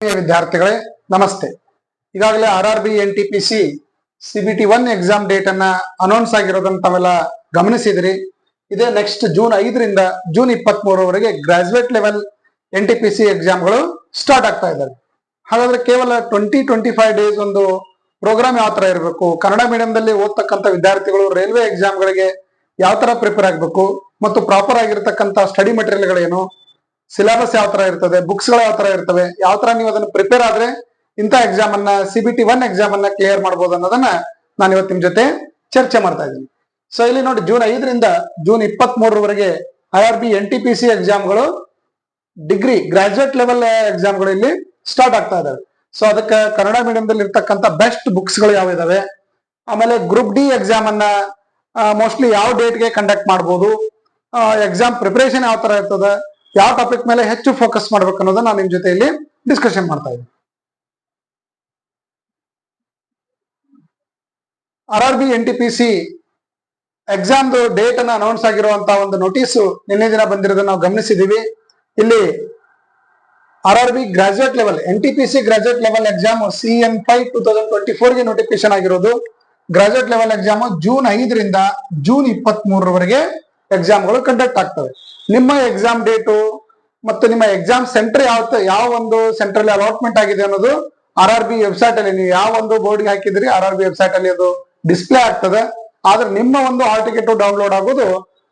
ವಿದ್ಯಾರ್ಥಿಗಳೇ, ನಮಸ್ತೆ. ಈಗಾಗಲೇ R R B, N T P C C B T one exam date ಅನ್ನ announce ಆಗಿರೋದನ್ನ ತಾವೆಲ್ಲ ಗಮನಿಸಿದ್ರಿ. ಇದೇ ನೆಕ್ಸ್ಟ್ ಜೂನ್ ಐದರಿಂದ ಜೂನ್ ಇಪ್ಪತ್ತ್ ಮೂರವರೆಗೆ graduate level N T P C ಎಕ್ಸಾಮ್ಗಳು start ಆಗ್ತಾ ಇದ್ದಾವೆ. ಹಾಗಾದ್ರೆ ಕೇವಲ ಟ್ವೆಂಟಿ ಟ್ವೆಂಟಿ ಫೈವ್ ಡೇಸ್ ಒಂದು ಪ್ರೋಗ್ರಾಮ್ ಯಾವ ತರ ಇರಬೇಕು? ಕನ್ನಡ ಮೀಡಿಯಂದಲ್ಲಿ ಓದ್ತಕ್ಕಂಥ ವಿದ್ಯಾರ್ಥಿಗಳು ರೈಲ್ವೆ ಎಕ್ಸಾಮ್ಗಳಿಗೆ ಯಾವ ತರ ಪ್ರಿಪೇರ್ ಆಗಬೇಕು? ಮತ್ತು ಪ್ರಾಪರ್ ಆಗಿರ್ತಕ್ಕಂಥ ಸ್ಟಡಿ ಮೆಟೀರಿಯಲ್ಗಳೇನು ಸಿಲೆಬಸ್ ಯಾವ ತರ ಇರ್ತದೆ? ಬುಕ್ಸ್ಗಳು ಯಾವ ತರ ಇರ್ತವೆ? ಯಾವ ತರ ನೀವು ಅದನ್ನ ಪ್ರಿಪೇರ್ ಆದ್ರೆ ಇಂಥ ಎಕ್ಸಾಮ್ ಅನ್ನ C B T one exam ಅನ್ನ ಕ್ಲಿಯರ್ ಮಾಡಬಹುದು ಅನ್ನೋದನ್ನ ನಾನು ಇವತ್ತು ನಿಮ್ ಜೊತೆ ಚರ್ಚೆ ಮಾಡ್ತಾ ಇದ್ದೀನಿ. ಸೊ ಇಲ್ಲಿ ನೋಡಿ ಜೂನ್ ಐದರಿಂದ ಜೂನ್ ಇಪ್ಪತ್ತ್ ಮೂರರವರೆಗೆ I R B N T P C ಎಕ್ಸಾಮ್ಗಳು degree graduate level ಎಕ್ಸಾಮ್ಗಳು ಇಲ್ಲಿ ಸ್ಟಾರ್ಟ್ ಆಗ್ತಾ ಇದಾವೆ ಸೊ ಅದಕ್ಕೆ ಕನ್ನಡ ಮೀಡಿಯಂದಲ್ಲಿ ಇರ್ತಕ್ಕಂಥ ಬೆಸ್ಟ್ ಬುಕ್ಸ್ಗಳು ಆಮೇಲೆ ಗ್ರೂಪ್ ಡಿ ಎಕ್ಸಾಮ್ ಅನ್ನ ಮೋಸ್ಟ್ಲಿ ಯಾವ ಡೇಟ್ಗೆ ಕಂಡಕ್ಟ್ ಮಾಡ್ಬೋದು? ಎಕ್ಸಾಮ್ ಪ್ರಿಪರೇಷನ್ ಯಾವ ತರ ಇರ್ತದೆ? ಯಾವ ಟಾಪಿಕ್ ಮೇಲೆ ಹೆಚ್ಚು ಫೋಕಸ್ ಮಾಡ್ಬೇಕು ಅನ್ನೋದನ್ನ ನಾನು ನಿಮ್ ಜೊತೆ ಇಲ್ಲಿ ಡಿಸ್ಕಷನ್ ಮಾಡ್ತಾ ಇದ್ದೀನಿ. R R B N T P C ಎಕ್ಸಾಮ್ದು date ಅನ್ನ ಅನೌನ್ಸ್ ಆಗಿರುವಂತಹ ಒಂದು ನೋಟಿಸ್ ನಿನ್ನೆ ದಿನ ಬಂದಿರೋದನ್ನ ನಾವು ಗಮನಿಸಿದೀವಿ. ಇಲ್ಲಿ R R B graduate level N T P C graduate level exam C N five two thousand twenty ಫೋರ್ಗೆ notification ಆಗಿರೋದು. ಗ್ರಾಜುಯೇಟ್ ಲೆವೆಲ್ ಎಕ್ಸಾಮ್ ಜೂನ್ ಐದರಿಂದ ಜೂನ್ ಇಪ್ಪತ್ತ್ ಮೂರರವರೆಗೆ ಎಕ್ಸಾಮ್ಗಳು ಕಂಡಕ್ಟ್ ಆಗ್ತವೆ. ನಿಮ್ಮ ಎಕ್ಸಾಮ್ ಡೇಟು ಮತ್ತು ನಿಮ್ಮ ಎಕ್ಸಾಮ್ ಸೆಂಟರ್ ಯಾವ ಯಾವ ಒಂದು ಸೆಂಟರ್ ಅಲಾಟ್ಮೆಂಟ್ ಆಗಿದೆ ಅನ್ನೋದು ಆರ್ ಆರ್ ಬಿ ವೆಬ್ಸೈಟ್ ಅಲ್ಲಿ ನೀವು ಯಾವ ಒಂದು ಬೋರ್ಡ್ಗೆ ಹಾಕಿದ್ರಿ ಆರ್ ಆರ್ ಬಿ ವೆಬ್ಸೈಟ್ ಅಲ್ಲಿ ಅದು ಡಿಸ್ಪ್ಲೇ ಆಗ್ತದೆ. ಆದ್ರೆ ನಿಮ್ಮ ಒಂದು ಹಾಲ್ ಟಿಕೆಟ್ ಡೌನ್ಲೋಡ್ ಆಗೋದು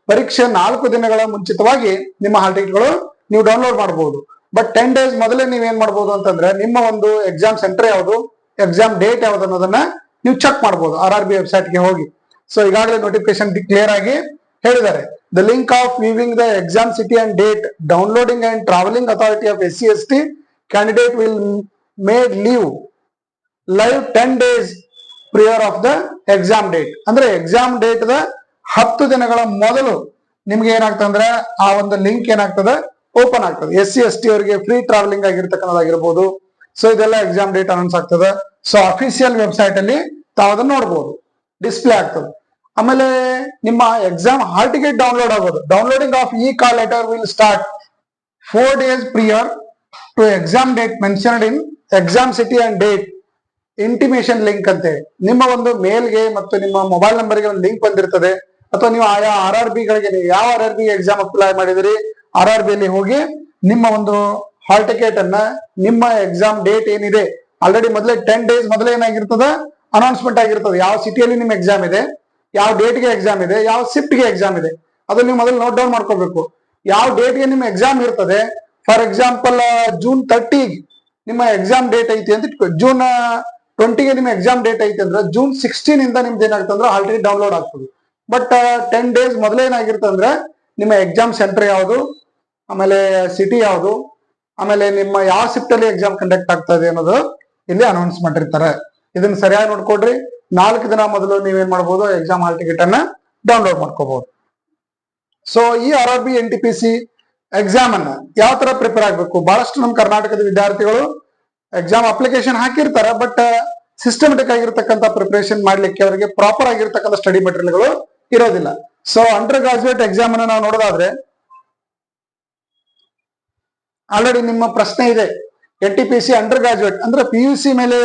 ಪರೀಕ್ಷೆ ನಾಲ್ಕು ದಿನಗಳ ಮುಂಚಿತವಾಗಿ ನಿಮ್ಮ ಹಾಲ್ ಟಿಕೆಟ್ಗಳು ನೀವು ಡೌನ್ಲೋಡ್ ಮಾಡಬಹುದು ಬಟ್ ಟೆನ್ ಡೇಸ್ ಮೊದಲೇ ನೀವು ಏನ್ ಮಾಡಬಹುದು ಅಂತಂದ್ರೆ ನಿಮ್ಮ ಒಂದು ಎಕ್ಸಾಮ್ ಸೆಂಟರ್ ಯಾವುದು ಎಕ್ಸಾಮ್ ಡೇಟ್ ಯಾವ್ದು ಅನ್ನೋದನ್ನ ನೀವು ಚೆಕ್ ಮಾಡಬಹುದು ಆರ್ ಆರ್ ಬಿ ವೆಬ್ಸೈಟ್ಗೆ ಹೋಗಿ. ಸೊ ಈಗಾಗಲೇ ನೋಟಿಫಿಕೇಶನ್ ಕ್ಲಿಯರ್ ಆಗಿ ಹೇಳಿದ್ದಾರೆ. The link of viewing the exam city and date downloading and travelling authority of S C S T candidate will made leave live ten days prior of the exam date ಅಂದ್ರೆ exam date ದ ಹತ್ತು ದಿನಗಳ ಮೊದಲು ನಿಮ್ಗೆ ಏನಾಗ್ತದೆ ಅಂದ್ರೆ ಆ ಒಂದು ಲಿಂಕ್ ಏನಾಗ್ತದೆ? ಓಪನ್ ಆಗ್ತದೆ. ಎಸ್ ಸಿ ಎಸ್ ಟಿ ಅವರಿಗೆ ಫ್ರೀ ಟ್ರಾವೆಲಿಂಗ್ ಆಗಿರ್ತಕ್ಕಂಥದ್ದಾಗಿರ್ಬೋದು. ಸೊ ಇದೆಲ್ಲ ಎಕ್ಸಾಮ್ ಡೇಟ್ ಅನೌನ್ಸ್ ಆಗ್ತದೆ. ಸೊ ಅಫಿಷಿಯಲ್ ವೆಬ್ಸೈಟ್ ಅಲ್ಲಿ ತಾವು ಅದನ್ನ ನೋಡ್ಬೋದು. ಡಿಸ್ಪ್ಲೇ ಆಗ್ತದೆ. ಆಮೇಲೆ ನಿಮ್ಮ ಎಕ್ಸಾಮ್ ಹಾಲ್ ಟಿಕೆಟ್ ಡೌನ್ಲೋಡ್ ಆಗೋದು downloading of e call letter will start four days prior to exam date mentioned in exam city and date intimation link ಅಂತೆ. ನಿಮ್ಮ ಒಂದು ಮೇಲ್ಗೆ ಮತ್ತು ನಿಮ್ಮ ಮೊಬೈಲ್ ನಂಬರ್ಗೆ ಒಂದು ಲಿಂಕ್ ಬಂದಿರ್ತದೆ. ಅಥವಾ ನೀವು ಆಯಾ ಆರ್ ಆರ್ ಗಳಿಗೆ ನೀವು ಯಾವ R R B exam apply ಮಾಡಿದಿರಿ ಆರ್ ಆರ್ ಬಿ ಅಲ್ಲಿ ಹೋಗಿ ನಿಮ್ಮ ಒಂದು ಹಾಲ್ ಟಿಕೆಟ್ ಅನ್ನ ನಿಮ್ಮ ಎಕ್ಸಾಮ್ ಡೇಟ್ ಏನಿದೆ. ಆಲ್ರೆಡಿ ಮೊದಲೇ ಟೆನ್ ಡೇಸ್ ಮೊದಲೇ ಏನಾಗಿರ್ತದೆ? ಅನೌನ್ಸ್ಮೆಂಟ್ ಆಗಿರ್ತದೆ. ಯಾವ ಸಿಟಿಯಲ್ಲಿ ನಿಮ್ಮ ಎಕ್ಸಾಮ್ ಇದೆ? ಯಾವ ಡೇಟ್ಗೆ ಎಕ್ಸಾಮ್ ಇದೆ, ಯಾವ ಶಿಫ್ಟ್ಗೆ ಎಕ್ಸಾಮ್ ಇದೆ, ಅದನ್ನ ನೀವು ಮೊದಲು ನೋಟ್ ಡೌನ್ ಮಾಡ್ಕೋಬೇಕು. ಯಾವ ಡೇಟ್ಗೆ ನಿಮ್ಮ ಎಕ್ಸಾಮ್ ಇರ್ತದೆ ಫಾರ್ ಎಕ್ಸಾಂಪಲ್ ಜೂನ್ ತರ್ಟಿ ನಿಮ್ಮ ಎಕ್ಸಾಮ್ ಡೇಟ್ ಐತಿ ಅಂತ ಜೂನ್ ಟ್ವೆಂಟಿಗೆ ನಿಮ್ಮ ಎಕ್ಸಾಮ್ ಡೇಟ್ ಐತಿ ಅಂದ್ರೆ ಜೂನ್ ಸಿಕ್ಸ್ಟೀನ್ ಇಂದ ನಿಮ್ದು ಏನಾಗುತ್ತೆ ಅಂದ್ರೆ ಆಲ್ರೆಡಿ ಡೌನ್ಲೋಡ್ ಆಗ್ತದೆ. ಬಟ್ ಟೆನ್ ಡೇಸ್ ಮೊದಲೇ ಏನಾಗಿರ್ತದೆ ಅಂದ್ರೆ ನಿಮ್ಮ ಎಕ್ಸಾಮ್ ಸೆಂಟರ್ ಯಾವುದು, ಆಮೇಲೆ ಸಿಟಿ ಯಾವುದು, ಆಮೇಲೆ ನಿಮ್ಮ ಯಾವ ಶಿಫ್ಟ್ ಅಲ್ಲಿ ಎಕ್ಸಾಮ್ ಕಂಡಕ್ಟ್ ಆಗ್ತಾ ಇದೆ ಅನ್ನೋದು ಇಲ್ಲಿ ಅನೌನ್ಸ್ ಮಾಡಿರ್ತಾರೆ. ಇದನ್ನ ಸರಿಯಾಗಿ ನೋಡ್ಕೊಡ್ರಿ ನಾಲ್ಕು ದಿನ ಮೊದಲು ನೀವೇನ್ ಮಾಡ್ಬೋದು ಎಕ್ಸಾಮ್ ಹಾಲ್ ಟಿಕೆಟ್ ಅನ್ನ ಡೌನ್ಲೋಡ್ ಮಾಡ್ಕೋಬಹುದು ಸೊ ಈ R R B N T P C exam ಅನ್ನ ಯಾವ ತರ ಪ್ರಿಪೇರ್ ಆಗ್ಬೇಕು? ಬಹಳಷ್ಟು ನಮ್ಮ ಕರ್ನಾಟಕದ ವಿದ್ಯಾರ್ಥಿಗಳು ಎಕ್ಸಾಮ್ ಅಪ್ಲಿಕೇಶನ್ ಹಾಕಿರ್ತಾರೆ ಬಟ್ ಸಿಸ್ಟಮೆಟಿಕ್ ಆಗಿರ್ತಕ್ಕಂಥ ಪ್ರಿಪರೇಷನ್ ಮಾಡ್ಲಿಕ್ಕೆ ಅವರಿಗೆ ಪ್ರಾಪರ್ ಆಗಿರ್ತಕ್ಕಂಥ ಸ್ಟಡಿ ಮೆಟೀರಿಯಲ್ಗಳು ಇರೋದಿಲ್ಲ. ಸೊ ಅಂಡರ್ ಗ್ರಾಜುಯೇಟ್ ಎಕ್ಸಾಮ್ ಅನ್ನ ನಾವು ನೋಡೋದಾದ್ರೆ ಆಲ್ರೆಡಿ ನಿಮ್ಮ ಪ್ರಶ್ನೆ ಇದೆ. N T P C under graduate ಅಂದ್ರೆ ಪಿ ಯು ಸಿ ಮೇಲೆ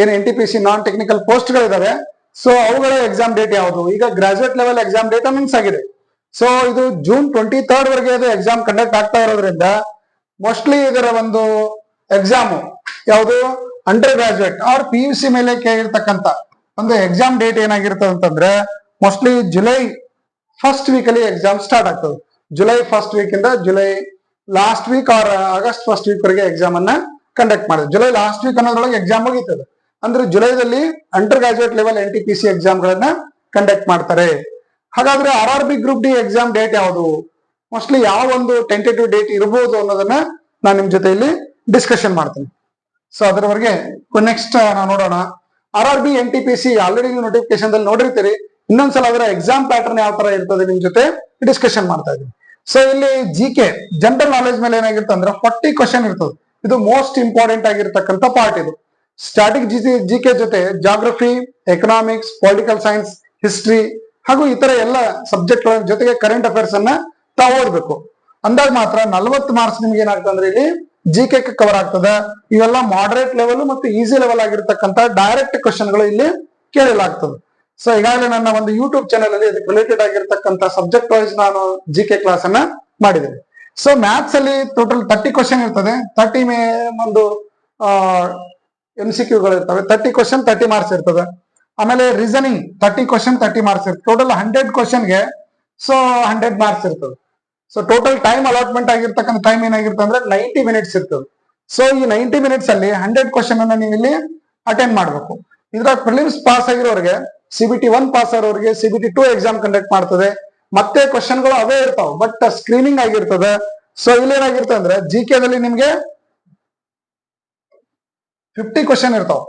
ಏನು N T P C non technical post ಗಳಿದಾವೆ ಸೊ ಅವುಗಳ ಎಕ್ಸಾಮ್ ಡೇಟ್ ಯಾವುದು? ಈಗ graduate level exam date announce ಆಗಿದೆ. ಸೊ ಇದು ಜೂನ್ ಟ್ವೆಂಟಿ ಥರ್ಡ್ ವರೆಗೆ ಅದು ಎಕ್ಸಾಮ್ ಕಂಡಕ್ಟ್ ಆಗ್ತಾ ಇರೋದ್ರಿಂದ ಮೋಸ್ಟ್ಲಿ ಇದರ ಒಂದು ಎಕ್ಸಾಮ್ ಯಾವುದು? Under graduate or P U C ಮೇಲೆ ಕೇಳಿರ್ತಕ್ಕಂಥ ಒಂದು ಎಕ್ಸಾಮ್ ಡೇಟ್ ಏನಾಗಿರ್ತದೆ ಅಂತಂದ್ರೆ mostly July first week exam start ಆಗ್ತದೆ. ಜುಲೈ ಫಸ್ಟ್ ವೀಕ್ ಇಂದ July last week or August first week ವರೆಗೆ ಎಕ್ಸಾಮ್ ಅನ್ನ ಕಂಡಕ್ಟ್ ಮಾಡಿದೆ. ಜುಲೈ ಲಾಸ್ಟ್ ವೀಕ್ ಅನ್ನೋದ್ರೊಳಗೆ ಎಕ್ಸಾಮ್ ಮುಗೀತದೆ. ಅಂದ್ರೆ ಜುಲೈದಲ್ಲಿ under graduate level N T P C exam ಗಳನ್ನ ಕಂಡಕ್ಟ್ ಮಾಡ್ತಾರೆ. ಹಾಗಾದ್ರೆ R R B group D exam date ಯಾವುದು? ಮೋಸ್ಟ್ಲಿ ಯಾವ ಒಂದು ಟೆಂಟೇಟಿವ್ ಡೇಟ್ ಇರಬಹುದು ಅನ್ನೋದನ್ನ ನಾನು ನಿಮ್ ಜೊತೆ ಇಲ್ಲಿ ಡಿಸ್ಕಷನ್ ಮಾಡ್ತೀನಿ. ಸೊ ಅದರವರೆಗೆ ನೆಕ್ಸ್ಟ್ ನಾವು ನೋಡೋಣ. R R B N T P C already ನೀವು ನೋಟಿಫಿಕೇಶನ್ ದಲ್ಲಿ ನೋಡಿರ್ತೀರಿ. ಇನ್ನೊಂದ್ಸಲ ಅದರ ಎಕ್ಸಾಮ್ ಪ್ಯಾಟರ್ನ್ ಯಾವ ತರ ಇರ್ತದೆ ನಿಮ್ ಜೊತೆ ಡಿಸ್ಕಷನ್ ಮಾಡ್ತಾ ಇದ್ದೀನಿ. ಸೊ ಇಲ್ಲಿ ಜಿ ಕೆ ಜನರಲ್ ನಾಲೆಜ್ ಮೇಲೆ ಏನಾಗಿರುತ್ತೆ ಅಂದ್ರೆ ಫಾರ್ಟಿ ಕ್ವಶನ್ ಇರ್ತದೆ. ಇದು ಮೋಸ್ಟ್ ಇಂಪಾರ್ಟೆಂಟ್ ಆಗಿರ್ತಕ್ಕಂಥ ಪಾರ್ಟ್ ಇದು. ಸ್ಟಾಟಿಕ್ ಜಿ ಕೆ ಜೊತೆ geography economics political science history ಹಾಗೂ ಇತರ ಎಲ್ಲ ಸಬ್ಜೆಕ್ಟ್ ಜೊತೆಗೆ ಕರೆಂಟ್ ಅಫೇರ್ಸ್ ಅನ್ನ ತಾವು ಓದ್ಬೇಕು. ಅಂದಾಗ ಮಾತ್ರ ನಲವತ್ತು ಮಾರ್ಕ್ಸ್ ನಿಮ್ಗೆ ಏನಾಗ್ತದೆ ಅಂದ್ರೆ ಇಲ್ಲಿ ಜಿ ಕೆ ಕವರ್ ಆಗ್ತದೆ. ಇವೆಲ್ಲ ಮಾಡರೇಟ್ ಲೆವೆಲ್ ಮತ್ತು ಈಸಿ ಲೆವೆಲ್ ಆಗಿರ್ತಕ್ಕಂಥ ಡೈರೆಕ್ಟ್ಗಳು ಇಲ್ಲಿ ಕೇಳಲಾಗ್ತದೆ. ಸೊ ಈಗಾಗಲೇ ನನ್ನ ಒಂದು ಯೂಟ್ಯೂಬ್ ಚಾನೆಲ್ ಅಲ್ಲಿ ಇದಕ್ಕೆ ರಿಲೇಟೆಡ್ ಆಗಿರ್ತಕ್ಕಂಥ ಸಬ್ಜೆಕ್ಟ್ ವೈಸ್ ನಾನು ಜಿ ಕೆ ಕ್ಲಾಸ್ ಅನ್ನ ಮಾಡಿದ್ದೇನೆ. ಸೊ ಮ್ಯಾಥ್ಸ್ ಅಲ್ಲಿ ಟೋಟಲ್ ತರ್ಟಿ ಕ್ವಶನ್ ಇರ್ತದೆ. ತರ್ಟಿ ಮೇ ಒಂದು ಎಂ ಸಿ ಕ್ಯೂಗಳು ಇರ್ತವೆ. ತರ್ಟಿ ಕ್ವಶನ್ ತರ್ಟಿ ಮಾರ್ಕ್ಸ್ ಇರ್ತದೆ. ಆಮೇಲೆ reasoning thirty question thirty marks ಇರ್ತದೆ. ಟೋಟಲ್ ಹಂಡ್ರೆಡ್ ಕ್ವಶನ್ಗೆ ಸೊ ಹಂಡ್ರೆಡ್ ಮಾರ್ಕ್ಸ್ ಇರ್ತದೆ. ಸೊ ಟೋಟಲ್ ಟೈಮ್ ಅಲಾಟ್ಮೆಂಟ್ ಆಗಿರ್ತಕ್ಕಂಥ ಟೈಮ್ ಏನಾಗಿರ್ತದೆ ಅಂದ್ರೆ ನೈಂಟಿ ಮಿನಿಟ್ಸ್ ಇರ್ತದೆ. ಸೊ ಈ ನೈಂಟಿ ಮಿನಿಟ್ಸ್ ಅಲ್ಲಿ ಹಂಡ್ರೆಡ್ ಕ್ವಶನ್ ಅನ್ನ ನೀವು ಇಲ್ಲಿ ಅಟೆಂಡ್ ಮಾಡಬೇಕು. ಇದ್ರಾಗ ಪ್ರಿಲಿಮ್ಸ್ ಪಾಸ್ ಆಗಿರೋರಿಗೆ ಸಿಬಿಟಿ ಒನ್ ಪಾಸ್ ಆಗಿರೋರಿಗೆ ಸಿಬಿಟಿ ಟೂ ಎಕ್ಸಾಮ್ ಕಂಡಕ್ಟ್ ಮಾಡ್ತದೆ. ಮತ್ತೆ ಕ್ವಶನ್ಗಳು ಅವೇ ಇರ್ತಾವ ಬಟ್ ಸ್ಕ್ರೀನಿಂಗ್ ಆಗಿರ್ತದೆ. ಸೊ ಇಲ್ಲಿ ಏನಾಗಿರ್ತದೆ ಅಂದ್ರೆ ಜಿ ದಲ್ಲಿ ನಿಮ್ಗೆ ಫಿಫ್ಟಿ ಕ್ವಶನ್ ಇರ್ತಾವ.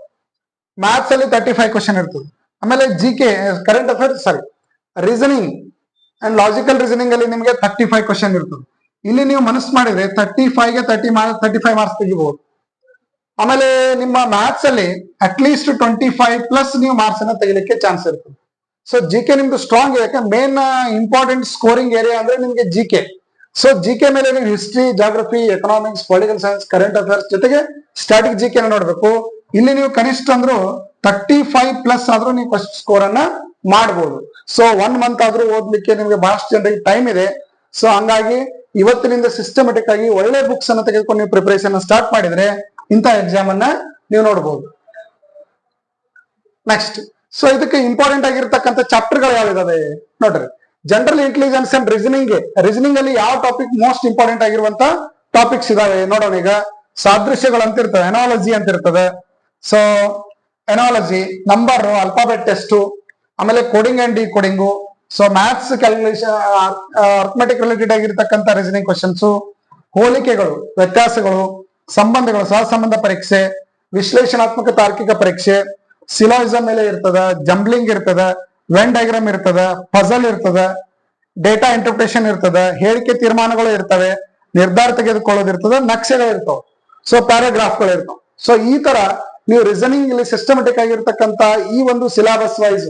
ಮ್ಯಾಥ್ಸ್ ಅಲ್ಲಿ ತರ್ಟಿ ಫೈವ್ ಕ್ವಶನ್ ಇರ್ತದೆ. ಆಮೇಲೆ G K current affairs sorry reasoning and logical reasoning ಅಲ್ಲಿ ನಿಮಗೆ ತರ್ಟಿ ಫೈವ್ ಕ್ವಶನ್ ಇರ್ತದೆ. ಇಲ್ಲಿ ನೀವು ಮನಸ್ಸು ಮಾಡಿದ್ರೆ thirty ಫೈವ್ಗೆ thirty marks thirty five marks ತೆಗಿಬಹುದು ಆಮೇಲೆ ನಿಮ್ಮ ಮ್ಯಾಥ್ಸ್ ಅಲ್ಲಿ at least twenty five plus ನೀವು ಮಾರ್ಕ್ಸ್ ಅನ್ನ ತೆಗಿಲಿಕ್ಕೆ ಚಾನ್ಸ್ ಇರ್ತದೆ. ಸೊ ಜಿ ಕೆ ನಿಮ್ದು ಸ್ಟ್ರಾಂಗ್ ಯಾಕೆ? ಮೇನ್ ಇಂಪಾರ್ಟೆಂಟ್ ಸ್ಕೋರಿಂಗ್ ಏರಿಯಾ ಅಂದ್ರೆ ನಿಮ್ಗೆ G K so G K ಮೇಲೆ ನೀವು history geography economics political science current affairs ಜೊತೆಗೆ ಸ್ಟಾಟಿಕ್ ಜಿ ಕೆ ನೋಡ್ಬೇಕು. ಇಲ್ಲಿ ನೀವು ಕನಿಷ್ಠ ಅಂದ್ರೂ ತರ್ಟಿ ಫೈವ್ ಪ್ಲಸ್ ಆದ್ರೂ ನೀವು ಫಸ್ಟ್ ಸ್ಕೋರ್ ಅನ್ನ ಮಾಡಬಹುದು ಸೊ ಒನ್ ಮಂತ್ ಆದ್ರೂ ಓದ್ಲಿಕ್ಕೆ ನಿಮ್ಗೆ ಬಹಳಷ್ಟು ಜನರಿಗೆ ಟೈಮ್ ಇದೆ. ಸೊ ಹಂಗಾಗಿ ಇವತ್ತಿನಿಂದ ಸಿಸ್ಟಮೆಟಿಕ್ ಆಗಿ ಒಳ್ಳೆ ಬುಕ್ಸ್ ಅನ್ನ ತೆಗೆದುಕೊಂಡು ನೀವು ಪ್ರಿಪರೇಷನ್ ಸ್ಟಾರ್ಟ್ ಮಾಡಿದ್ರೆ ಇಂಥ ಎಕ್ಸಾಮ್ ಅನ್ನ ನೀವು ನೋಡಬಹುದು ನೆಕ್ಸ್ಟ್ ಸೊ ಇದಕ್ಕೆ ಇಂಪಾರ್ಟೆಂಟ್ ಆಗಿರ್ತಕ್ಕಂಥ ಚಾಪ್ಟರ್ಗಳು ಯಾವ್ದಾವೆ ನೋಡ್ರಿ. General intelligence and reasoning reasoning ಅಲ್ಲಿ ಯಾವ ಟಾಪಿಕ್ ಮೋಸ್ಟ್ ಇಂಪಾರ್ಟೆಂಟ್ ಆಗಿರುವಂತ ಟಾಪಿಕ್ಸ್ ಇದಾವೆ ನೋಡೋಣ ಈಗ. ಸಾದೃಶ್ಯಗಳು ಅಂತ ಇರ್ತವೆ ಎನಾಲಜಿ ಅಂತ ಇರ್ತದೆ. So analogy number alphabet test ಆಮೇಲೆ coding and decoding so maths calculation arithmetic related ಆಗಿರ್ತಕ್ಕಂಥ ರೀಸನಿಂಗ್ ಕ್ವಶನ್ಸ್ ಹೋಲಿಕೆಗಳು, ವ್ಯತ್ಯಾಸಗಳು, ಸಂಬಂಧಗಳು, ಸಹಸಂಬಂಧ ಪರೀಕ್ಷೆ, ವಿಶ್ಲೇಷಣಾತ್ಮಕ ತಾರ್ಕಿಕ ಪರೀಕ್ಷೆ ಸಿಲಾಯಿಸಮ್ ಮೇಲೆ ಇರ್ತದ ಜಂಬ್ಲಿಂಗ್ ಇರ್ತದ ವೆನ್ ಡಯಾಗ್ರಾಮ್ ಇರ್ತದ ಪಜಲ್ ಇರ್ತದ ಡೇಟಾ ಇಂಟರ್ಪ್ರಿಟೇಷನ್ ಇರ್ತದ, ಹೇಳಿಕೆ ತೀರ್ಮಾನಗಳು ಇರ್ತವೆ, ನಿರ್ಧಾರ ತೆಗೆದುಕೊಳ್ಳೋದಿರ್ತದ ನಕ್ಷೆಗಳು ಇರ್ತವೆ. ಸೊ ಪ್ಯಾರಾಗ್ರಾಫ್ಗಳು ಇರ್ತವೆ. ಸೊ ಈ ತರ ನೀವು ರೀಸನಿಂಗ್ ಇಲ್ಲಿ ಸಿಸ್ಟಮೆಟಿಕ್ ಆಗಿರ್ತಕ್ಕಂತ ಈ ಒಂದು ಸಿಲಾಬಸ್ ವೈಸ್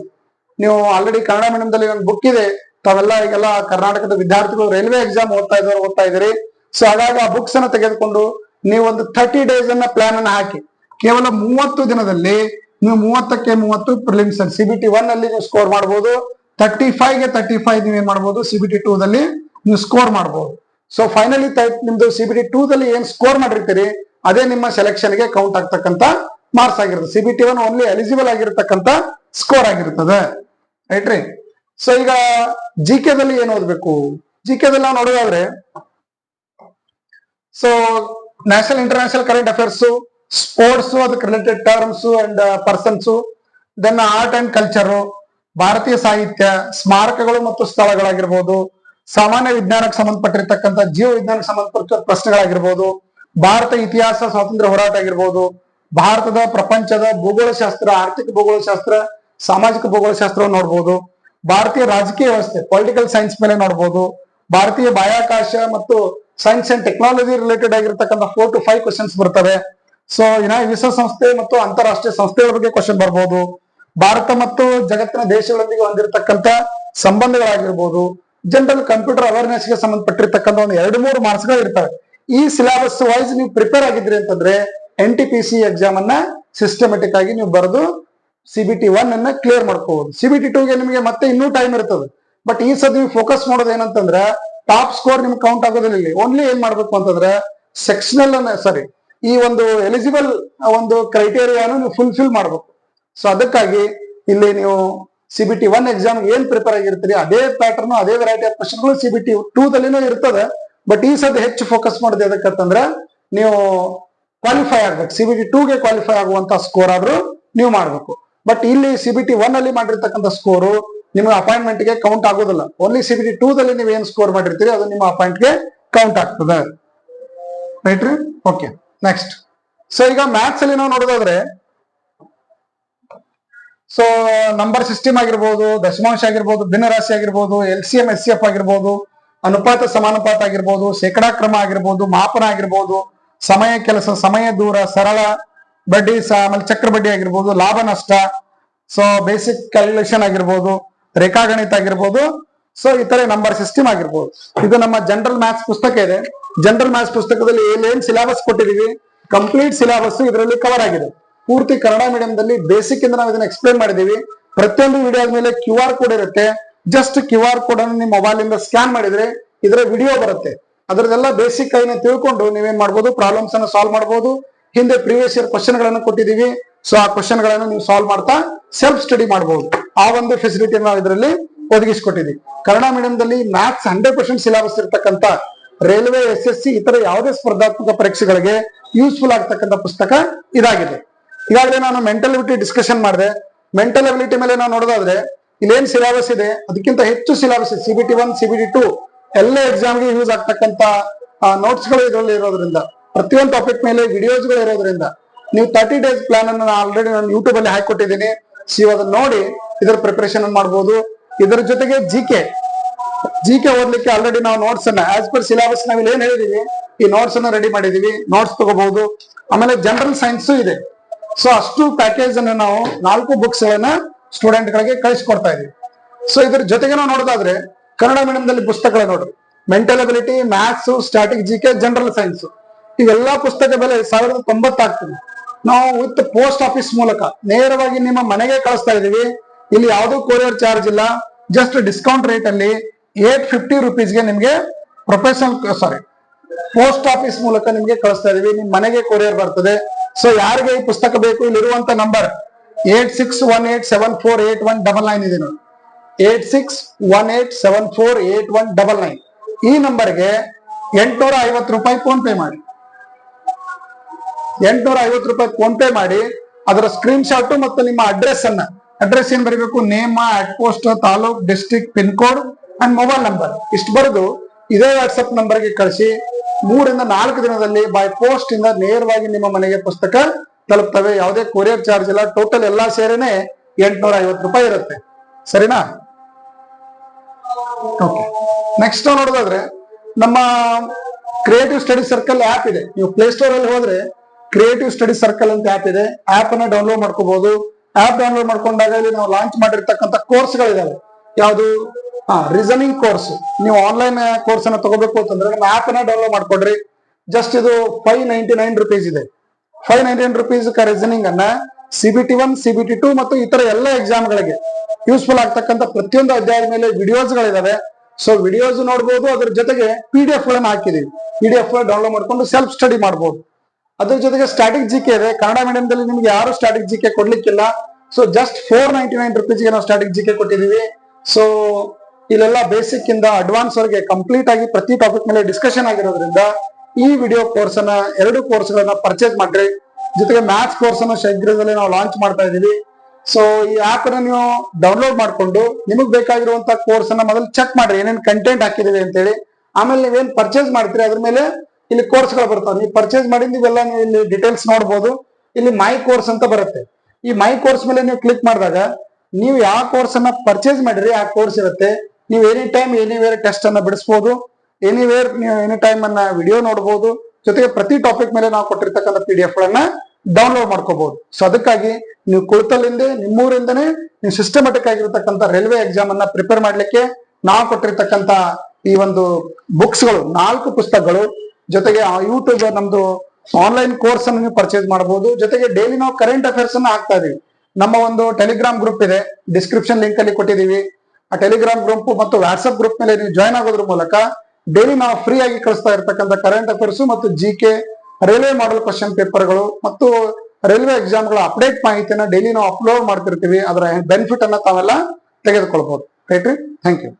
ನೀವು ಆಲ್ರೆಡಿ ಕನ್ನಡ ಮೀಡಿಯಂದಲ್ಲಿ ಒಂದು ಬುಕ್ ಇದೆ. ತಾವೆಲ್ಲ ಈಗೆಲ್ಲ ಕರ್ನಾಟಕದ ವಿದ್ಯಾರ್ಥಿಗಳು ರೈಲ್ವೆ ಎಕ್ಸಾಮ್ ಓದ್ತಾ ಇದ್ದವ್ರು ಓದ್ತಾ ಇದ್ದೀರಿ. ಸೊ ಹಾಗಾಗಿ ಆ ಬುಕ್ಸ್ ಅನ್ನ ತೆಗೆದುಕೊಂಡು ನೀವು ಒಂದು ಥರ್ಟಿ ಡೇಸ್ ಅನ್ನ ಪ್ಲಾನ್ ಅನ್ನ ಹಾಕಿ. ಕೇವಲ ಮೂವತ್ತು ದಿನದಲ್ಲಿ ನೀವು ಮೂವತ್ತಕ್ಕೆ ಮೂವತ್ತು ಪ್ರಿಲಿಮ್ಸ್ ಅಲ್ಲಿ ಸಿಬಿಟಿ ಒನ್ ಅಲ್ಲಿ ನೀವು ಸ್ಕೋರ್ ಮಾಡಬಹುದು ತರ್ಟಿ ಫೈವ್ಗೆ ತರ್ಟಿ ಫೈವ್ ನೀವು ಏನ್ ಮಾಡಬಹುದು ಸಿಬಿಟಿ ಟಿ ದಲ್ಲಿ ನೀವು ಸ್ಕೋರ್ ಮಾಡಬಹುದು ಸೊ ಫೈನಲಿ ನಿಮ್ದು ಸಿಬಿಟಿ ಟಿ ದಲ್ಲಿ ಏನ್ ಸ್ಕೋರ್ ಮಾಡಿರ್ತೀರಿ? ಅದೇ ನಿಮ್ಮ ಸೆಲೆಕ್ಷನ್ಗೆ ಕೌಂಟ್ ಆಗ್ತಕ್ಕಂತ ಮಾರ್ಕ್ಸ್ ಆಗಿರುತ್ತೆ. ಸಿಬಿಟಿ ಒನ್ ಓನ್ಲಿ ಎಲಿಜಿಬಲ್ ಆಗಿರತಕ್ಕಂತ ಸ್ಕೋರ್ ಆಗಿರ್ತದೆ. ರೈಟ್ ರೀ? ಸೊ ಈಗ ಜಿ ಕೆ ದಲ್ಲಿ ಏನ್ ಓದ್ಬೇಕು? ಜಿ ಕೆ ದಲ್ಲಿ ನಾವು ನೋಡೋದಾದ್ರೆ so national international current affairs sports ಅದಕ್ಕೆ related terms and persons then art and culture ಭಾರತೀಯ ಸಾಹಿತ್ಯ, ಸ್ಮಾರಕಗಳು ಮತ್ತು ಸ್ಥಳಗಳಾಗಿರ್ಬೋದು, ಸಾಮಾನ್ಯ ವಿಜ್ಞಾನಕ್ಕೆ ಸಂಬಂಧಪಟ್ಟಿರ್ತಕ್ಕಂಥ ಜೀವ ವಿಜ್ಞಾನಕ್ಕೆ ಸಂಬಂಧಪಟ್ಟ ಪ್ರಶ್ನೆಗಳಾಗಿರ್ಬೋದು, ಭಾರತ ಇತಿಹಾಸ, ಸ್ವಾತಂತ್ರ್ಯ ಹೋರಾಟ ಆಗಿರ್ಬೋದು, ಭಾರತದ ಪ್ರಪಂಚದ ಭೂಗೋಳಶಾಸ್ತ್ರ, ಆರ್ಥಿಕ ಭೂಗೋಳಶಾಸ್ತ್ರ, ಸಾಮಾಜಿಕ ಭೂಗೋಳಶಾಸ್ತ್ರವನ್ನು ನೋಡ್ಬೋದು, ಭಾರತೀಯ ರಾಜಕೀಯ ವ್ಯವಸ್ಥೆ ಪೊಲಿಟಿಕಲ್ ಸೈನ್ಸ್ ಮೇಲೆ ನೋಡ್ಬೋದು, ಭಾರತೀಯ ಬಾಹ್ಯಾಕಾಶ ಮತ್ತು ಸೈನ್ಸ್ ಅಂಡ್ ಟೆಕ್ನಾಲಜಿ ರಿಲೇಟೆಡ್ ಆಗಿರ್ತಕ್ಕಂಥ ಫೋರ್ ಟು ಫೈವ್ ಕ್ವಶನ್ಸ್ ಬರ್ತವೆ. ಸೊ ಇನ್ನ ವಿಶ್ವಸಂಸ್ಥೆ ಮತ್ತು ಅಂತಾರಾಷ್ಟ್ರೀಯ ಸಂಸ್ಥೆಗಳ ಬಗ್ಗೆ ಕ್ವಶನ್ ಬರ್ಬೋದು. ಭಾರತ ಮತ್ತು ಜಗತ್ತಿನ ದೇಶಗಳೊಂದಿಗೆ ಹೊಂದಿರತಕ್ಕಂತ ಸಂಬಂಧಗಳಾಗಿರ್ಬೋದು. ಜನರಲ್ ಕಂಪ್ಯೂಟರ್ ಅವೇರ್ನೆಸ್ಗೆ ಸಂಬಂಧಪಟ್ಟಿರ್ತಕ್ಕಂಥ ಒಂದು ಎರಡು ಮೂರು ಮಾರ್ಕ್ಸ್ಗಳು ಇರ್ತವೆ. ಈ ಸಿಲೆಬಸ್ ವೈಸ್ ನೀವು ಪ್ರಿಪೇರ್ ಆಗಿದ್ರಿ ಅಂತಂದ್ರೆ N T P C exam ಅನ್ನ ಸಿಸ್ಟಮೆಟಿಕ್ ಆಗಿ ನೀವು ಬರೆದು ಸಿ ಬಿ ಟಿ ಒನ್ ಅನ್ನ ಕ್ಲಿಯರ್ ಮಾಡ್ಕೋಬಹುದು ಟಿ ಟೂಗೆ ನಿಮಗೆ ಮತ್ತೆ ಇನ್ನೂ ಟೈಮ್ ಇರ್ತದೆ. ಬಟ್ ಈ ಸದ್ ನೀವು ಫೋಕಸ್ ಮಾಡೋದು ಏನಂತಂದ್ರೆ ಟಾಪ್ ಸ್ಕೋರ್ ನಿಮ್ಗೆ ಕೌಂಟ್ ಆಗೋದಿಲ್ಲ ಇಲ್ಲಿ. ಓನ್ಲಿ ಏನ್ ಮಾಡ್ಬೇಕು ಅಂತಂದ್ರೆ ಸೆಕ್ಷನಲ್ ಸಾರಿ ಈ ಒಂದು ಎಲಿಜಿಬಲ್ ಒಂದು ಕ್ರೈಟೇರಿಯಾನು ನೀವು ಫುಲ್ಫಿಲ್ ಮಾಡ್ಬೇಕು. ಸೊ ಅದಕ್ಕಾಗಿ ಇಲ್ಲಿ ನೀವು C B T one exam ಏನ್ ಪ್ರಿಪೇರ್ ಆಗಿರ್ತೀರಿ, ಅದೇ ಪ್ಯಾಟರ್ನ್ ಅದೇ ವೆರೈಟಿ ಆಫ್ ಕ್ವಶನ್ಗಳು ಟಿ ಟೂ ದಲ್ಲಿನೂ ಇರ್ತದೆ ಬಟ್ ಈ ಸದ್ಯ ಹೆಚ್ಚು ಫೋಕಸ್ ಮಾಡಿದೆ ಅದಕ್ಕಂತಂದ್ರೆ ನೀವು ಕ್ವಾಲಿಫೈ ಆಗ್ಬೇಕು. ಸಿ ಬಿ ಟಿ ಟೂಗೆ ಕ್ವಾಲಿಫೈ ಆಗುವಂತ ಸ್ಕೋರ್ ಆದ್ರೂ ನೀವು ಮಾಡ್ಬೇಕು. ಬಟ್ ಇಲ್ಲಿ ಸಿ ಬಿ ಟಿ ಒನ್ ಅಲ್ಲಿ ಮಾಡಿರ್ತಕ್ಕಂಥ ಸ್ಕೋರು ನಿಮ್ಮ ಅಪಾಯಿಂಟ್ಮೆಂಟ್ಗೆ ಕೌಂಟ್ ಆಗೋದಿಲ್ಲ. Only C B T two ದಲ್ಲಿ ನೀವು ಏನ್ ಸ್ಕೋರ್ ಮಾಡಿರ್ತೀರಿ, ಅದು ನಿಮ್ಮ ಅಪಾಯಿಂಟ್ಗೆ ಕೌಂಟ್ ಆಗ್ತದೆ. ರೈಟ್ ರೀ? ಓಕೆ ನೆಕ್ಸ್ಟ್ ಸೊ ಈಗ ಮ್ಯಾಥ್ಸ್ ಅಲ್ಲಿ ನಾವು ನೋಡೋದಾದ್ರೆ ಸೊ ನಂಬರ್ ಸಿಸ್ಟಮ್ ಆಗಿರ್ಬೋದು, ದಶಮಾಂಶ ಆಗಿರ್ಬೋದು, ಭಿನ್ನರಾಶಿ ಆಗಿರ್ಬೋದು L C M S C F ಆಗಿರ್ಬೋದು, ಅನುಪಾತ, ಸಮಾನುಪಾತ ಆಗಿರ್ಬೋದು ಶೇಕಡಾ ಕ್ರಮ ಆಗಿರ್ಬೋದು, ಮಾಪನ ಆಗಿರ್ಬೋದು, ಸಮಯ ಕೆಲಸ, ಸಮಯ ದೂರ, ಸರಳ, ಬಡ್ಡಿ ಆಮೇಲೆ ಚಕ್ರ ಬಡ್ಡಿ ಆಗಿರ್ಬೋದು, ಲಾಭ, ನಷ್ಟ ಸೊ ಬೇಸಿಕ್ ಕ್ಯಾಲ್ಕುಲೇಷನ್ ಆಗಿರ್ಬೋದು, ರೇಖಾಗಣಿತ ಆಗಿರ್ಬೋದು ಸೊ ಈ ತರ ನಂಬರ್ ಸಿಸ್ಟಮ್ ಆಗಿರ್ಬೋದು. ಇದು ನಮ್ಮ ಜನರಲ್ ಮ್ಯಾಥ್ಸ್ ಪುಸ್ತಕ ಇದೆ. ಜನರಲ್ ಮ್ಯಾಥ್ಸ್ ಪುಸ್ತಕದಲ್ಲಿ ಏನೇನ್ ಸಿಲೆಬಸ್ ಕೊಟ್ಟಿದೀವಿ ಕಂಪ್ಲೀಟ್ ಸಿಲೆಬಸ್ ಇದರಲ್ಲಿ ಕವರ್ ಆಗಿದೆ. ಪೂರ್ತಿ ಕನ್ನಡ ಮೀಡಿಯಂದಲ್ಲಿ ಬೇಸಿಕ್ ಇಂದ ನಾವು ಇದನ್ನ ಎಕ್ಸ್ಪ್ಲೈನ್ ಮಾಡಿದೀವಿ ಪ್ರತಿಯೊಂದು ವಿಡಿಯೋ ಮೇಲೆ ಕ್ಯೂ ಆರ್ ಕೋಡ್ ಇರುತ್ತೆ. ಜಸ್ಟ್ ಕ್ಯೂ ಆರ್ ಕೋಡ್ ಅನ್ನು ನಿಮ್ಮ ಮೊಬೈಲ್ ಇಂದ ಸ್ಕ್ಯಾನ್ ಮಾಡಿದ್ರೆ ಇದರ ವಿಡಿಯೋ ಬರುತ್ತೆ. ಅದರದೆಲ್ಲ ಬೇಸಿಕ್ ಐನ ತಿಳ್ಕೊಂಡು ನೀವೇನ್ ಮಾಡ್ಬೋದು ಪ್ರಾಬ್ಲಮ್ಸ್ ಅನ್ನು ಸಾಲ್ವ್ ಮಾಡಬಹುದು ಹಿಂದೆ ಪ್ರೀವಿಯಸ್ ಇಯರ್ ಕ್ವಶನ್ಗಳನ್ನು ಕೊಟ್ಟಿದೀವಿ ಸೊ ಆ ಕ್ವಶನ್ಗಳನ್ನು ನೀವು ಸಾಲ್ವ್ ಮಾಡ್ತಾ ಸೆಲ್ಫ್ ಸ್ಟಡಿ ಮಾಡಬಹುದು ಆ ಒಂದು ಫೆಸಿಲಿಟಿ ನಾವು ಇದರಲ್ಲಿ ಒದಗಿಸಿಕೊಟ್ಟಿದ್ದೀವಿ. ಕನ್ನಡ ಮೀಡಿಯಂದಲ್ಲಿ ಮ್ಯಾಥ್ಸ್ ಹಂಡ್ರೆಡ್ ಪರ್ಸೆಂಟ್ ಸಿಲೆಬಸ್ ಇರ್ತಕ್ಕಂಥ ರೈಲ್ವೆ, ಎಸ್ ಎಸ್ ಸಿ ಇತರ ಯಾವುದೇ ಸ್ಪರ್ಧಾತ್ಮಕ ಪರೀಕ್ಷೆಗಳಿಗೆ ಯೂಸ್ಫುಲ್ ಆಗ್ತಕ್ಕಂಥ ಪುಸ್ತಕ ಇದಾಗಿದೆ. ಈಗಾಗಲೇ ನಾನು ಮೆಂಟಲ್ ಎಬಿಲಿಟಿ ಡಿಸ್ಕಷನ್ ಮಾಡಿದೆ. ಮೆಂಟಲ್ ಎಬಿಲಿಟಿ ಮೇಲೆ ನಾವು ನೋಡೋದಾದ್ರೆ, ಇಲ್ಲೇನ್ ಸಿಲೆಬಸ್ ಇದೆ, ಅದಕ್ಕಿಂತ ಹೆಚ್ಚು syllabus C B T one C B T two ಎಲ್ಲ ಎಕ್ಸಾಮ್ಗೆ ಯೂಸ್ ಆಗ್ತಕ್ಕಂತ ನೋಟ್ಸ್ಗಳು ಇದರಲ್ಲಿ ಇರೋದ್ರಿಂದ, ಪ್ರತಿಯೊಂದು ಟಾಪಿಕ್ ಮೇಲೆ ವಿಡಿಯೋಸ್ಗಳು ಇರೋದ್ರಿಂದ, ನೀವು ತರ್ಟಿ ಡೇಸ್ ಪ್ಲಾನ್ ಅನ್ನು ಆಲ್ರೆಡಿ ನಾನು ಯೂಟ್ಯೂಬ್ ಅಲ್ಲಿ ಹಾಕಿಕೊಟ್ಟಿದ್ದೀನಿ. ಸಿ ಅದನ್ನ ನೋಡಿ, ಇದರ ಪ್ರಿಪರೇಷನ್ ಮಾಡಬಹುದು ಇದರ ಜೊತೆಗೆ ಜಿ ಕೆ ಜಿ ಕೆ ಓದ್ಲಿಕ್ಕೆ ಆಲ್ರೆಡಿ ನಾವು ನೋಟ್ಸ್ ಅನ್ನ ಆಸ್ ಪರ್ ಸಿಲೆಬಸ್ ನಾವ್ ಇಲ್ಲಿ ಏನ್ ಹೇಳಿದೀವಿ, ಈ ನೋಟ್ಸ್ ಅನ್ನ ರೆಡಿ ಮಾಡಿದೀವಿ ನೋಟ್ಸ್ ತಗೋಬಹುದು. ಆಮೇಲೆ ಜನರಲ್ ಸೈನ್ಸ್ ಇದೆ. ಸೊ ಅಷ್ಟು ಪ್ಯಾಕೇಜ್ ಅನ್ನ ನಾವು ನಾಲ್ಕು ಬುಕ್ಸ್ ಗಳನ್ನ ಸ್ಟೂಡೆಂಟ್ ಗಳಿಗೆ ಕಳಿಸ್ಕೊಡ್ತಾ ಇದೀವಿ. ಸೊ ಇದ್ರ ಜೊತೆಗೆ ನಾವು ನೋಡೋದಾದ್ರೆ, ಕನ್ನಡ ಮೀಡಿಯಂದಲ್ಲಿ ಪುಸ್ತಕಗಳ ನೋಡ್ರಿ mental ability maths static G K general science ಇವೆಲ್ಲಾ ಪುಸ್ತಕ ಬೆಲೆ ಸಾವಿರದ ತೊಂಬತ್ತಾಗ್ತದೆ ನಾವು ವಿತ್ ಪೋಸ್ಟ್ ಆಫೀಸ್ ಮೂಲಕ ನೇರವಾಗಿ ನಿಮ್ಮ ಮನೆಗೆ ಕಳಿಸ್ತಾ ಇದೀವಿ. ಇಲ್ಲಿ ಯಾವ್ದು ಕೊರಿಯರ್ ಚಾರ್ಜ್ ಇಲ್ಲ. ಜಸ್ಟ್ ಡಿಸ್ಕೌಂಟ್ ರೇಟ್ ಅಲ್ಲಿ ಏಟ್ ಫಿಫ್ಟಿ ರುಪೀಸ್ಗೆ ನಿಮ್ಗೆ ಪ್ರೊಫೆಷನಲ್ ಸಾರಿ ಪೋಸ್ಟ್ ಆಫೀಸ್ ಮೂಲಕ ನಿಮ್ಗೆ ಕಳಿಸ್ತಾ ಇದೀವಿ. ನಿಮ್ ಮನೆಗೆ ಕೊರಿಯರ್ ಬರ್ತದೆ. ಸೊ ಯಾರಿಗೆ ಈ ಪುಸ್ತಕ ಬೇಕು, ಇಲ್ಲಿರುವಂತ number eight six one eight seven four eight one double nine ಇದೆ ನೋಡಿ. Eight six one eight seven four eight one double nine ಈ ನಂಬರ್ಗೆ ಎಂಟುನೂರ ಐವತ್ತು ರೂಪಾಯಿ ಫೋನ್ ಪೇ ಮಾಡಿ. ಎಂಟುನೂರ ಐವತ್ತು ರೂಪಾಯಿ ಫೋನ್ ಪೇ ಮಾಡಿ. ಅದರ ಸ್ಕ್ರೀನ್ ಶಾಟ್ ಮತ್ತು ನಿಮ್ಮ ಅಡ್ರೆಸ್ ಅನ್ನ. ಅಡ್ರೆಸ್ ಏನ್ ಬರೀಬೇಕು? Name at post taluk district pin code and mobile number ಇಷ್ಟು ಬರೆದು ಇದೇ ವಾಟ್ಸಪ್ ನಂಬರ್ಗೆ ಕಳಿಸಿ ಮೂರಿಂದ ನಾಲ್ಕು ದಿನದಲ್ಲಿ ಬೈ ಪೋಸ್ಟ್ ಇಂದ ನೇರವಾಗಿ ನಿಮ್ಮ ಮನೆಗೆ ಪುಸ್ತಕ ತಲುಪ್ತವೆ. ಯಾವುದೇ ಕೊರಿಯರ್ ಚಾರ್ಜ್ ಇಲ್ಲ. ಟೋಟಲ್ ಎಲ್ಲಾ ಸೇರೇನೆ ಎಂಟ್ನೂರ ಐವತ್ತು ರೂಪಾಯಿ ಇರುತ್ತೆ. ಸರಿನಾ? ಓಕೆ ನೆಕ್ಸ್ಟ್ ನೋಡೋದಾದ್ರೆ ನಮ್ಮ ಕ್ರಿಯೇಟಿವ್ ಸ್ಟಡಿ ಸರ್ಕಲ್ ಆಪ್ ಇದೆ. ನೀವು ಪ್ಲೇ ಸ್ಟೋರ್ ಅಲ್ಲಿ ಹೋದ್ರೆ ಕ್ರಿಯೇಟಿವ್ ಸ್ಟಡಿ ಸರ್ಕಲ್ ಅಂತ ಆಪ್ ಇದೆ. ಆ್ಯಪ್ ಅನ್ನ ಡೌನ್ಲೋಡ್ ಮಾಡ್ಕೋಬಹುದು ಆಪ್ ಡೌನ್ಲೋಡ್ ಮಾಡ್ಕೊಂಡಾಗ ಇಲ್ಲಿ ನಾವು ಲಾಂಚ್ ಮಾಡಿರ್ತಕ್ಕಂಥ ಕೋರ್ಸ್ಗಳಿದಾವೆ ಯಾವುದು? ರೀಸನಿಂಗ್ ಕೋರ್ಸ್ ನೀವು ಆನ್ಲೈನ್ ಕೋರ್ಸ್ ಅನ್ನ ತಗೋಬೇಕು ಅಂತಂದ್ರೆ ನಮ್ಮ ಆಪ್ ಅನ್ನ ಡೌನ್ಲೋಡ್ ಮಾಡ್ಕೊಡ್ರಿ. ಜಸ್ಟ್ ಇದು ಫೈವ್ ನೈಂಟಿ ನೈನ್ ರುಪೀಸ್ ಇದೆ. Five ninety nine rupees reasoning ಅನ್ನ ಸಿಬಿಟಿ ಒನ್ ಸಿಬಿಟಿ ಟು ಮತ್ತು ಇತರ ಎಲ್ಲ ಎಕ್ಸಾಮ್ ಗಳಿಗೆ ಯೂಸ್ಫುಲ್ ಆಗ್ತಕ್ಕಂಥ ಪ್ರತಿಯೊಂದು ಅಧ್ಯಾಯದ ಮೇಲೆ ವಿಡಿಯೋಸ್ ಗಳಿದಾವೆ. ಸೊ ವಿಡಿಯೋಸ್ ನೋಡಬಹುದು ಅದ್ರ ಜೊತೆಗೆ ಪಿ ಡಿ ಎಫ್ ಗಳನ್ನ ಹಾಕಿದೀವಿ. ಪಿ ಡಿ ಎಫ್ ಡೌನ್ಲೋಡ್ ಮಾಡ್ಕೊಂಡು ಸೆಲ್ಫ್ ಸ್ಟಡಿ ಮಾಡಬಹುದು ಅದ್ರ ಜೊತೆಗೆ ಸ್ಟಾಟಿಕ್ ಜಿ ಕೆ ಇದೆ. ಕನ್ನಡ ಮೀಡಿಯಂದಲ್ಲಿ ನಿಮ್ಗೆ ಯಾರು static G K ಕೊಡ್ಲಿಕ್ಕಿಲ್ಲ. So just four ninety nine ರುಪೀಸ್ಗೆ ನಾವು ಸ್ಟಾಟಿಕ್ ಜಿ ಕೆ ಕೊಟ್ಟಿದೀವಿ. ಸೊ ಇಲ್ಲೆಲ್ಲ ಬೇಸಿಕ್ ಇಂದ ಅಡ್ವಾನ್ಸ್ ವರೆಗೆ ಕಂಪ್ಲೀಟ್ ಆಗಿ ಪ್ರತಿ ಟಾಪಿಕ್ ಮೇಲೆ ಡಿಸ್ಕಷನ್ ಆಗಿರೋದ್ರಿಂದ ಈ ವಿಡಿಯೋ ಕೋರ್ಸ್ ಅನ್ನ ಎರಡು ಕೋರ್ಸ್ ಗಳನ್ನ ಪರ್ಚೇಸ್ ಮಾಡ್ರಿ. ಜೊತೆಗೆ ಮ್ಯಾಥ್ಸ್ ಕೋರ್ಸ್ ಅನ್ನು ಶೀಘ್ರದಲ್ಲೇ ನಾವು ಲಾಂಚ್ ಮಾಡ್ತಾ ಇದೀವಿ. ಸೊ ಈ ಆಪ್ ಅನ್ನ ನೀವು ಡೌನ್ಲೋಡ್ ಮಾಡ್ಕೊಂಡು ನಿಮಗ್ ಬೇಕಾಗಿರುವಂತ ಕೋರ್ಸ್ ಅನ್ನ ಮೊದಲು ಚೆಕ್ ಮಾಡ್ರಿ, ಏನೇನ್ ಕಂಟೆಂಟ್ ಹಾಕಿದೀವಿ ಅಂತೇಳಿ. ಆಮೇಲೆ ನೀವೇನ್ ಪರ್ಚೇಸ್ ಮಾಡ್ತೀರಿ ಅದ್ರ ಮೇಲೆ ಇಲ್ಲಿ ಕೋರ್ಸ್ಗಳು ಬರ್ತಾವೆ. ನೀವು ಪರ್ಚೇಸ್ ಮಾಡಿದ ಇವೆಲ್ಲ ನೀವು ಇಲ್ಲಿ ಡೀಟೇಲ್ಸ್ ನೋಡ್ಬೋದು. ಇಲ್ಲಿ ಮೈ ಕೋರ್ಸ್ ಅಂತ ಬರುತ್ತೆ. ಈ ಮೈ ಕೋರ್ಸ್ ಮೇಲೆ ನೀವು ಕ್ಲಿಕ್ ಮಾಡಿದಾಗ ನೀವು ಯಾವ ಕೋರ್ಸ್ ಅನ್ನ ಪರ್ಚೇಸ್ ಮಾಡಿರಿ, ಆ ಕೋರ್ಸ್ ಇರುತ್ತೆ. ನೀವು ಎನಿ ಟೈಮ್ ಎನಿವೇರ್ ಟೆಸ್ಟ್ ಅನ್ನ ಬಿಡಿಸಬಹುದು ಎನಿವೇರ್ ನೀವು ಎನಿ ಟೈಮ್ ಅನ್ನ ವಿಡಿಯೋ ನೋಡಬಹುದು ಜೊತೆಗೆ ಪ್ರತಿ ಟಾಪಿಕ್ ಮೇಲೆ ನಾವು ಕೊಟ್ಟಿರ್ತಕ್ಕಂಥ ಪಿ ಡಿ ಎಫ್ ಗಳನ್ನ ಡೌನ್ಲೋಡ್ ಮಾಡ್ಕೋಬಹುದು ಸೊ ಅದಕ್ಕಾಗಿ ನೀವು ಕುಳಿತಲ್ಲಿಂದ, ನಿಮ್ಮೂರಿಂದನೇ, ನೀವು ಸಿಸ್ಟಮೆಟಿಕ್ ಆಗಿರತಕ್ಕಂಥ ರೈಲ್ವೆ ಎಕ್ಸಾಮ್ ಅನ್ನ ಪ್ರಿಪೇರ್ ಮಾಡ್ಲಿಕ್ಕೆ ನಾವು ಕೊಟ್ಟಿರ್ತಕ್ಕಂಥ ಈ ಒಂದು ಬುಕ್ಸ್ಗಳು, ನಾಲ್ಕು ಪುಸ್ತಕಗಳು. ಜೊತೆಗೆ ಆ ಯೂಟ್ಯೂಬ್ ನಮ್ದು ಆನ್ಲೈನ್ ಕೋರ್ಸ್ ಅನ್ನು ನೀವು ಪರ್ಚೇಸ್ ಮಾಡಬಹುದು ಜೊತೆಗೆ ಡೈಲಿ ನಾವು ಕರೆಂಟ್ ಅಫೇರ್ಸ್ ಅನ್ನ ಹಾಕ್ತಾ ಇದೀವಿ. ನಮ್ಮ ಒಂದು ಟೆಲಿಗ್ರಾಮ್ ಗ್ರೂಪ್ ಇದೆ. ಡಿಸ್ಕ್ರಿಪ್ಷನ್ ಲಿಂಕ್ ಅಲ್ಲಿ ಕೊಟ್ಟಿದೀವಿ ಆ ಟೆಲಿಗ್ರಾಮ್ ಗ್ರೂಪ್ ಮತ್ತು ವಾಟ್ಸ್ಆಪ್ ಗ್ರೂಪ್ ಮೇಲೆ ನೀವು ಜಾಯ್ನ್ ಆಗೋದ್ರ ಮೂಲಕ ಡೈಲಿ ನಾವು ಫ್ರೀ ಆಗಿ ಕಳಿಸ್ತಾ ಇರ್ತಕ್ಕಂಥ ಕರೆಂಟ್ ಅಫೇರ್ಸ್ ಮತ್ತು G K railway model question ಪೇಪರ್ಗಳು ಮತ್ತು ರೈಲ್ವೆ ಎಕ್ಸಾಮ್ಗಳ ಅಪ್ಡೇಟ್ ಮಾಹಿತಿಯನ್ನ ಡೈಲಿ ನಾವು ಅಪ್ಲೋಡ್ ಮಾಡ್ತಿರ್ತೀವಿ. ಅದರ ಬೆನಿಫಿಟ್ ಅನ್ನ ತಾವೆಲ್ಲ ತೆಗೆದುಕೊಳ್ಬಹುದು ರೈಟ್ ರೀ ಥ್ಯಾಂಕ್ ಯು